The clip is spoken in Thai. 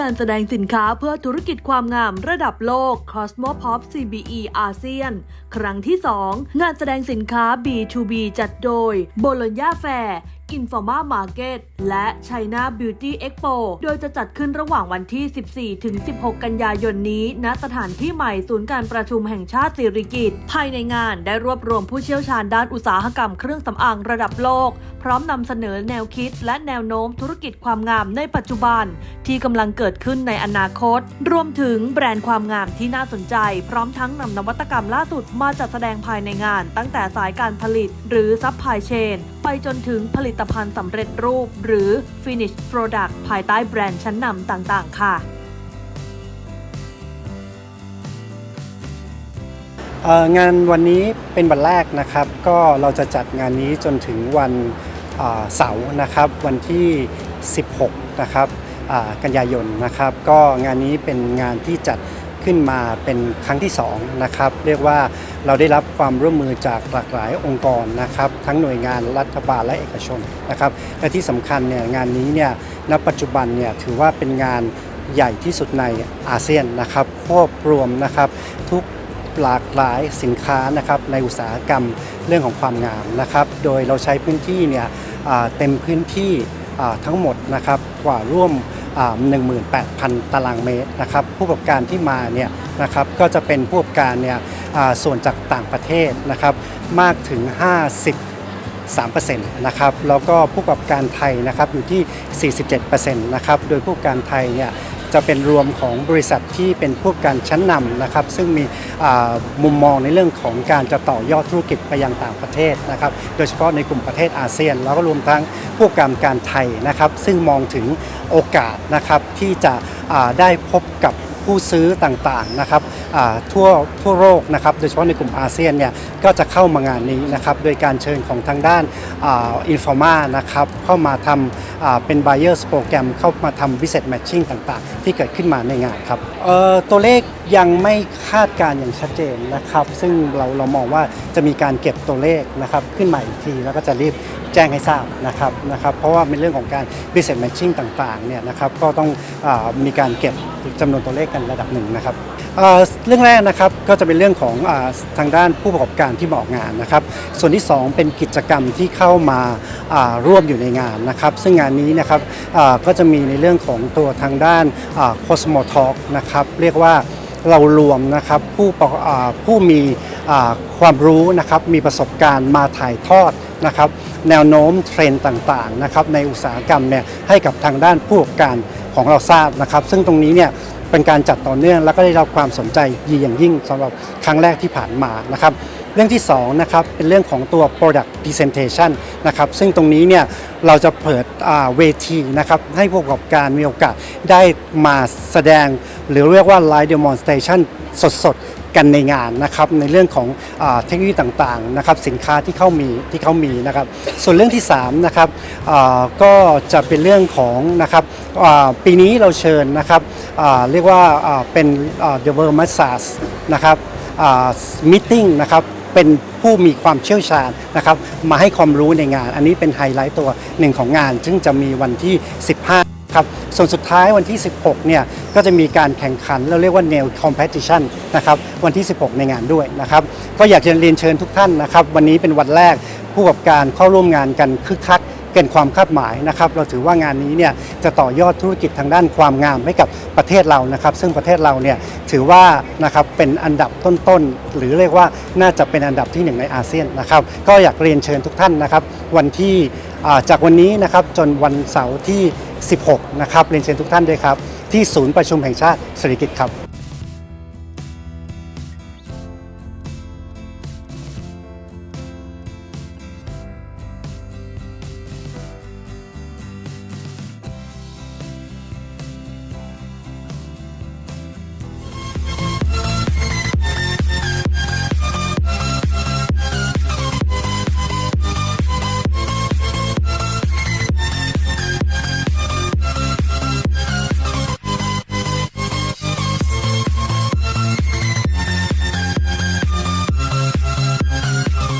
งานแสดงสินค้าเพื่อธุรกิจความงามระดับโลก Cosmo Pop CBE อาเซียน ครั้งที่ 2 งานแสดงสินค้า B2B จัดโดย Bologna Fair Informa Market และ China Beauty Expo โดยจะจัดขึ้นระหว่างวันที่ 14 ถึง 16 กันยายนนี้ ณ สถานที่ใหม่ศูนย์การประชุมแห่งชาติสิริกิติ์ภายในงานได้รวบรวมผู้เชี่ยวชาญด้านอุตสาหกรรมเครื่องสำอางระดับโลก พร้อมนำเสนอแนวคิด และแนวโน้มธุรกิจความงามในปัจจุบัน ที่กำลังเกิดขึ้นในอนาคต รวมถึงแบรนด์ความงามที่น่าสนใจ พร้อมทั้งนำนวัตกรรมล่าสุดมาจัดแสดงภายในงาน ตั้งแต่สายการผลิต หรือซัพพลายเชนไปจนถึงผลิตภัณฑ์สำเร็จรูป หรือ Finish Product ภายใต้แบรนด์ชั้นนำต่างๆ ค่ะงานวันนี้เป็นวันแรกนะครับ ก็เราจะจัดงานนี้จนถึงวันเสาร์นะครับ วันที่ 16 นะครับกันยายนนะครับ ก็งานนี้เป็นงานที่จัด ขึ้นมาเป็นครั้งที่2นะครับเรียกว่าเราได้รับความร่วมมือจากหลากหลายองค์กรนะครับทั้งหน่วยงานรัฐบาลและเอกชนนะครับและที่สำคัญเนี่ยงานนี้เนี่ยณปัจจุบันเนี่ยถือว่าเป็นงานใหญ่ที่สุดในอาเซียนนะครับควบรวมนะครับทุกหลากหลายสินค้านะครับในอุตสาหกรรมเรื่องของความงามนะครับ โดยเราใช้พื้นที่เนี่ยเต็มพื้นที่ทั้งหมดนะครับกว่าร่วม 18,000 ตารางเมตรนะครับผู้ประกอบการที่มาเนี่ยนะครับก็จะเป็นผู้ประกอบการเนี่ยส่วนจากต่างประเทศนะครับมากถึง 50 3%นะครับแล้วก็ผู้ประกอบการไทยนะครับอยู่ที่ 47%นะครับโดยผู้ประกอบการไทยเนี่ย จะเป็นรวมของบริษัทที่เป็นผู้กการชั้นนำนะครับ ซึ่งมีมุมมองในเรื่องของการจะต่อยอดธุรกิจไปยังต่างประเทศนะครับ โดยเฉพาะในกลุ่มประเทศอาเซียน แล้วก็รวมทั้งผู้ประกอบการการไทยนะครับ ซึ่งมองถึงโอกาสนะครับที่จะได้พบกับ ผู้ซื้อต่างๆนะครับทั่วทั่วโลกนะครับโดยเฉพาะในกลุ่มอาเซียนเนี่ยก็จะเข้ามางานนี้นะครับโดยการเชิญของทางด้านอินฟอร์มานะครับเข้ามาทำเป็น buyers โปรแกรมเข้ามาทำ business matching ต่างๆ ที่เกิดขึ้นมาในงานครับตัวเลขยังไม่คาดการอย่างชัดเจนนะครับ ซึ่งเราเรามองว่าจะมีการเก็บตัวเลขนะครับขึ้นมาอีกทีแล้วก็จะรีบแจ้งให้ทราบนะครับนะครับ เพราะว่าเป็นเรื่องของการ business matching ต่างๆเนี่ยนะครับก็ต้องอมีการเก็บจำนวนตัวเลขกันระดับหนึ่งนะครับเเรื่องแรกนะครับก็จะเป็นเรื่องของอาทางด้านผู้ประกอบการที่มาออกงานนะครับ ส่วนที่ 2 เป็นกิจกรรมที่เข้ามาาร่วมอยู่ในงานนะครับ ซึ่งงานนี้นะครับก็จะมีในเรื่องของตัวทางด้านอ่า Cosmo Talk นะครับเรียกว่าเรารวมนะครับผู้ผู้มีความรู้นะครับมีประสบการณ์มาถ่ายทอดนะครับแนวโน้มเทรนด์ต่างๆนะครับในอุตสาหกรรมเนี่ยให้กับทางด้านผู้ประกอบการของเราทราบนะครับ ซึ่งตรงนี้เนี่ย เป็นการจัดต่อเนื่อง แล้วก็ได้รับความสนใจดีอย่างยิ่งสำหรับครั้งแรกที่ผ่านมานะครับเรื่องที่2นะครับเป็นเรื่องของตัว product presentation นะครับซึ่งตรงนี้เนี่ยเราจะเปิดเวทีนะครับให้ผู้ประกอบการมีโอกาสได้มาแสดง หรือเรียกว่า live demonstration สดๆ กันในงานนะครับในเรื่องของอเทคโนโลยีต่างๆนะครับสินค้าที่เขามีที่เขามีนะครับส่วนเรื่องที่3นะครับก็จะเป็นเรื่องของนะครับปีนี้เราเชิญนะครับเรียกว่าเป็น The World Massage นะครับมิทติ้งนะครับเป็นผู้มีความเชี่ยวชาญนะครับมาให้ความรู้ในงาน อันนี้เป็นไฮไลท์ตัวหนึ่งของงาน ซึ่งจะมีวันที่ 15 ครับส่วนสุดท้ายวันที่ 16 เนี่ยก็จะมีการแข่งขัน เราเรียกว่า nail competition นะครับวันที่ 16 ในงานด้วยนะครับก็อยากจะเรียนเชิญทุกท่านนะครับ วันนี้เป็นวันแรกผู้ประกอบการเข้าร่วมงานกันคึกคักเกินความคาดหมายนะครับ เราถือว่างานนี้เนี่ยจะต่อยอดธุรกิจทางด้านความงามให้กับประเทศเรานะครับ ซึ่งประเทศเราเนี่ยถือว่านะครับเป็นอันดับต้นๆหรือเรียกว่าน่าจะเป็นอันดับที่หนึ่งในอาเซียนนะครับ ก็อยากเรียนเชิญทุกท่านนะครับ วันที่จากวันนี้นะครับจนวันเสาร์ที่ 16 นะครับเรียนเชิญทุกท่านด้วยครับ ที่ศูนย์ประชุมแห่งชาติเศรษฐกิจครับ